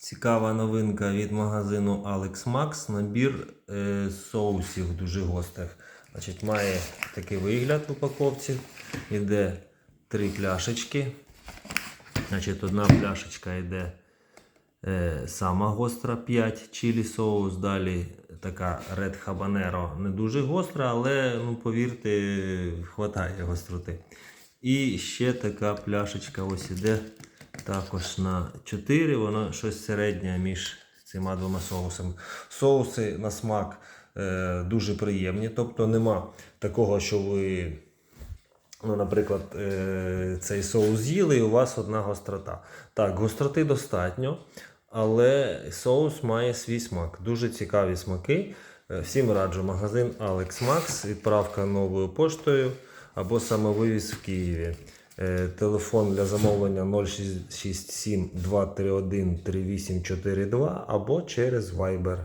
Цікава новинка від магазину Alex Max. Набір е, соусів дуже гострих. Значить, має такий вигляд в упаковці. Іде три пляшечки. Значить, одна пляшечка йде е, сама гостра 5 чилі соус. Далі така Red Habanero не дуже гостра, але ну, повірте, хватає гостроти. І ще така пляшечка ось іде також на 4. Вона щось середнє між цими двома соусами. Соуси на смак е, дуже приємні, тобто нема такого, що ви. Ну, наприклад, е, цей соус з'їли і у вас одна гострота. Так, гостроти достатньо, але соус має свій смак. Дуже цікаві смаки. Е, Всім раджу магазин Alex Max, відправка новою поштою або самовивіз в Києві. Е, Телефон для замовлення 067 231 3842 або через Viber.